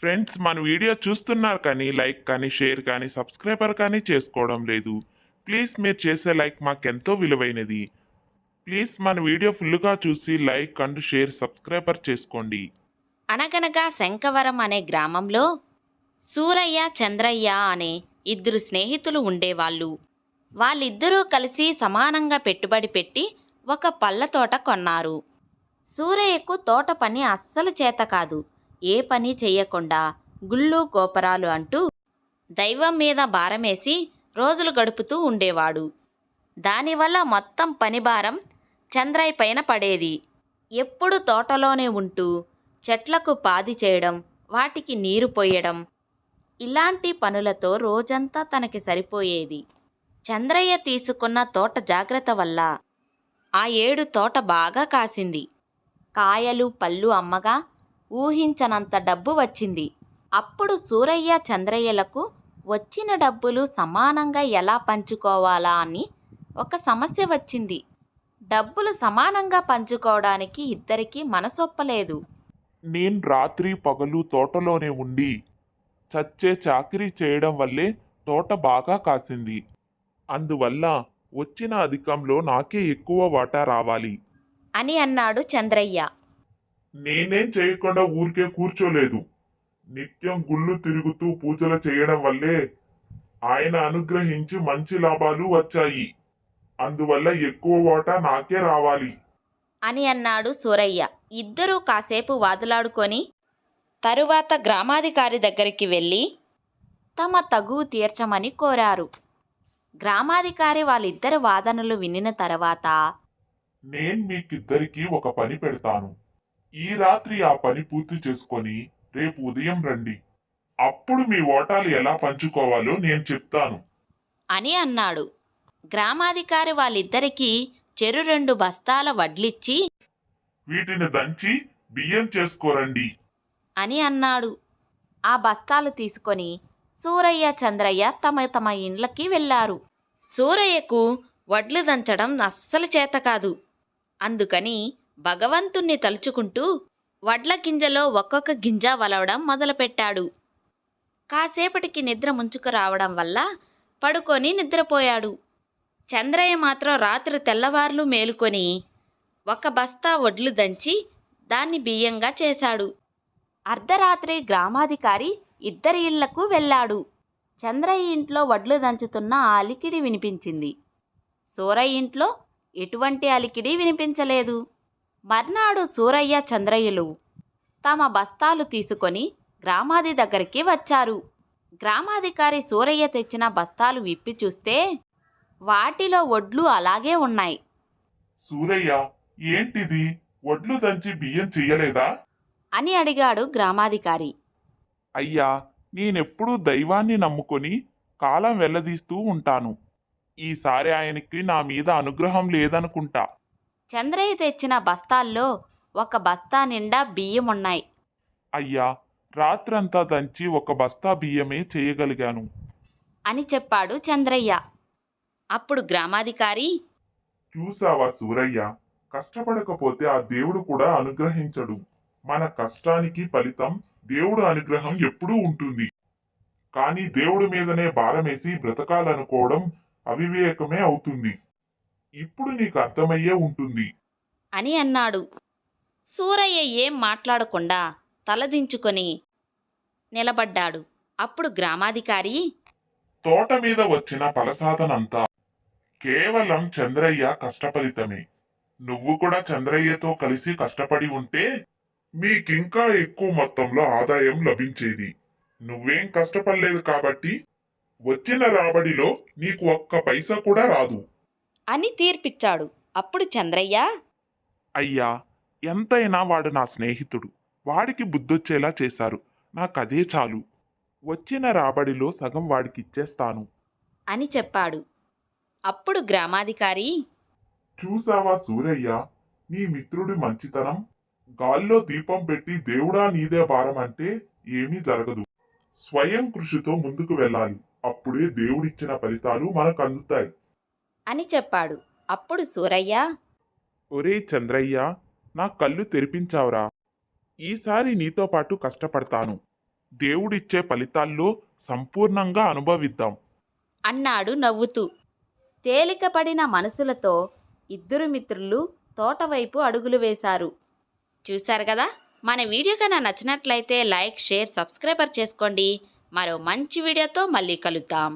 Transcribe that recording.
Friends మన video చూస్తున్నారు కానీ లైక్ కానీ షేర్ కానీ సబ్స్క్రైబర్ కానీ చేసుకోవడం లేదు. ప్లీజ్ మీరు చేసే లైక్ మాకెంతో విలువైనది. ప్లీజ్ మన వీడియో ఫుల్గా చూసి లైక్ అండ్ షేర్ సబ్స్క్రైబర్ చేసుకోండి. అనగనగా శంకవరం అనే గ్రామంలో సూరయ్య చంద్రయ్య అనే ఇద్దరు స్నేహితులు ఉండేవాళ్ళు. వాళ్ళిద్దరూ కలిసి సమానంగా పెట్టుబడి పెట్టి ఒక పళ్ళ తోట కొన్నారు. సూరయ్యకు తోట పని అస్సలు చేత కాదు. ఏ పని చెయ్యకుండా గుళ్ళు గోపరాలు అంటూ దైవం మీద భారమేసి రోజులు గడుపుతూ ఉండేవాడు. దానివల్ల మొత్తం పని భారం చంద్రయ్య పైన పడేది. ఎప్పుడు తోటలోనే ఉంటూ చెట్లకు పాది చేయడం వాటికి నీరు పోయడం ఇలాంటి పనులతో రోజంతా తనకి సరిపోయేది. చంద్రయ్య తీసుకున్న తోట జాగ్రత్త వల్ల ఆ ఏడు తోట బాగా కాసింది. కాయలు పళ్ళు అమ్మగా ఊహించనంత డబ్బు వచ్చింది. అప్పుడు సూరయ్య చంద్రయ్యలకు వచ్చిన డబ్బులు సమానంగా ఎలా పంచుకోవాలా అని ఒక సమస్య వచ్చింది. డబ్బులు సమానంగా పంచుకోవడానికి ఇద్దరికీ మనసొప్పలేదు. నేను రాత్రి పగలు తోటలోనే ఉండి చచ్చే చాకిరీ చేయడం వల్లే తోట బాగా కాసింది. అందువల్ల వచ్చిన అధికంలో నాకే ఎక్కువ వాటా రావాలి. అని అన్నాడు చంద్రయ్య. నేనేం చేయకుండా ఊరికే కూర్చోలేదు. నిత్యం గుళ్ళు తిరుగుతూ పూజలు చేయడం వల్లే ఆయన అనుగ్రహించి మంచి లాభాలు వచ్చాయి. అందువల్ల ఎక్కువ వాటా నాకే రావాలి. అని అన్నాడు సూరయ్య. ఇద్దరూ కాసేపు వాదులాడుకొని తరువాత గ్రామాధికారి దగ్గరికి వెళ్ళి తమ తగువు తీర్చమని కోరారు. గ్రామాధికారి వాళ్ళిద్దరి వాదనలు వినిన తర్వాత నేను మీకిద్దరికి ఒక పని పెడతాను. ఈ రాత్రి ఆ పని పూర్తి చేసుకొని రేపు ఉదయం రండి. అప్పుడు మీ ఓటాలు ఎలా పంచుకోవాలో నేను చెప్తాను. అని అన్నాడు. గ్రామాధికారి వాళ్ళిద్దరికీ చెరు రెండు బస్తాల వడ్లిచ్చి వీటిని దంచి బియ్యం చేసుకోరండి. అని అన్నాడు. ఆ బస్తాలు తీసుకొని సూరయ్య చంద్రయ్య తమ తమ ఇండ్లకి వెళ్ళారు. సూరయ్యకు వడ్లు దంచడం అస్సలు చేత కాదు. అందుకని భగవంతుణ్ణి తలుచుకుంటూ వడ్ల గింజలో ఒక్కొక్క గింజ వలవడం మొదలుపెట్టాడు. కాసేపటికి నిద్ర ముంచుకు రావడం వల్ల పడుకొని నిద్రపోయాడు. చంద్రయ్య మాత్రం రాత్రి తెల్లవార్లు మేలుకొని ఒక బస్తా వడ్లు దంచి దాన్ని బియ్యంగా చేశాడు. అర్ధరాత్రి గ్రామాధికారి ఇద్దరి ఇళ్ళకు వెళ్ళాడు. చంద్రయ్య ఇంట్లో వడ్లు దంచుతున్న ఆ అలికిడి వినిపించింది. సూరయ్య ఇంట్లో ఎటువంటి అలికిడి వినిపించలేదు. మర్నాడు సూరయ్య చంద్రయ్యలు తమ బస్తాలు తీసుకొని గ్రామాది దగ్గరికి వచ్చారు. గ్రామాధికారి సూరయ్య తెచ్చిన బస్తాలు విప్పి చూస్తే వాటిలో వడ్లు అలాగే ఉన్నాయి. సూరయ్య ఏంటిది? వడ్లు దంచి బియ్యం చెయ్యలేదా? అని అడిగాడు గ్రామాధికారి. అయ్యా నేనెప్పుడూ దైవాన్ని నమ్ముకొని కాలం వెల్లదీస్తూ ఉంటాను. ఈసారి ఆయనకి నా మీద అనుగ్రహం లేదనుకుంటా. చంద్రయ్య తెచ్చిన బస్తాల్లో ఒక బస్తా నిండా బియ్యం ఉన్నాయి అయ్యా రాత్రంతా దంచి ఒక బస్తా బియ్యమే చేయగలిగాను. అని చెప్పాడు చంద్రయ్య. అప్పుడు గ్రామాధికారి చూసావా సూరయ్య? కష్టపడకపోతే ఆ దేవుడు కూడా అనుగ్రహించడు. మన కష్టానికి ఫలితం దేవుడు అనుగ్రహం ఎప్పుడూ ఉంటుంది. కానీ దేవుడి మీదనే భారమేసి బ్రతకాలనుకోవడం అవివేకమే అవుతుంది. ఇప్పుడు నీకు అర్థమయ్యే ఉంటుంది. అని అన్నాడు. సూరయ్య ఏం మాట్లాడకుండా తలదించుకొని నిలబడ్డాడు. అప్పుడు గ్రామాధికారి తోట మీద వచ్చిన ఫలసాధనంతా కేవలం చంద్రయ్య కష్టఫలితమే నువ్వు కూడా చంద్రయ్యతో కలిసి కష్టపడి ఉంటే మీకింకా ఎక్కువ మొత్తంలో ఆదాయం లభించేది. నువ్వేం కష్టపడలేదు కాబట్టి వచ్చిన రాబడిలో నీకు ఒక్క పైసా కూడా రాదు. అని తీర్పిచ్చాడు. అప్పుడు చంద్రయ్య అయ్యా ఎంతైనా వాడు నా స్నేహితుడు. వాడికి బుద్ధొచ్చేలా చేశారు. నాకదే చాలు. వచ్చిన రాబడిలో సగం వాడికి ఇచ్చేస్తాను అని చెప్పాడు. అప్పుడు గ్రామాధికారి చూసావా సూరయ్య నీ మిత్రుడి మంచితనం? గాల్లో దీపం పెట్టి దేవుడా నీదే భారం అంటే ఏమీ జరగదు. స్వయం కృషితో ముందుకు వెళ్ళాలి. అప్పుడే దేవుడిచ్చిన ఫలితాలు మనకు అందుతాయి. అని చెప్పాడు. అప్పుడు సూరయ్య ఒరే చంద్రయ్య నా కళ్ళు తెరిపించావురా. ఈసారి నీతో పాటు కష్టపడతాను. దేవుడిచ్చే ఫలితాల్లో సంపూర్ణంగా అనుభవిద్దాం. అన్నాడు నవ్వుతూ. తేలికపడిన మనసులతో ఇద్దరు మిత్రులు తోటవైపు అడుగులు వేశారు. చూశారు కదా? మన వీడియో కన్నా నచ్చినట్లయితే లైక్ షేర్ సబ్స్క్రైబర్ చేసుకోండి. మరో మంచి వీడియోతో మళ్ళీ కలుద్దాం.